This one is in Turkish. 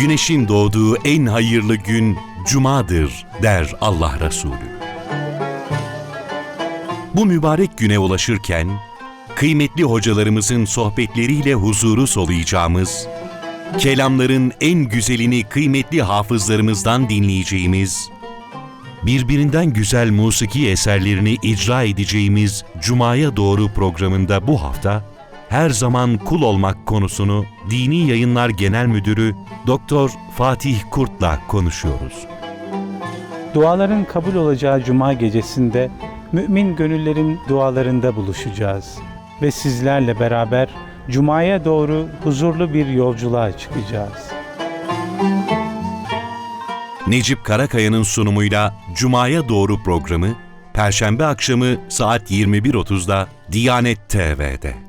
Güneşin doğduğu en hayırlı gün Cuma'dır der Allah Resulü. Bu mübarek güne ulaşırken, kıymetli hocalarımızın sohbetleriyle huzuru soluyacağımız, kelamların en güzelini kıymetli hafızlarımızdan dinleyeceğimiz, birbirinden güzel musiki eserlerini icra edeceğimiz Cuma'ya Doğru programında bu hafta, her zaman kul olmak konusunu Dini Yayınlar Genel Müdürü Doktor Fatih Kurt'la konuşuyoruz. Duaların kabul olacağı cuma gecesinde mümin gönüllerin dualarında buluşacağız ve sizlerle beraber cumaya doğru huzurlu bir yolculuğa çıkacağız. Necip Karakaya'nın sunumuyla Cuma'ya Doğru programı Perşembe akşamı saat 21.30'da Diyanet TV'de.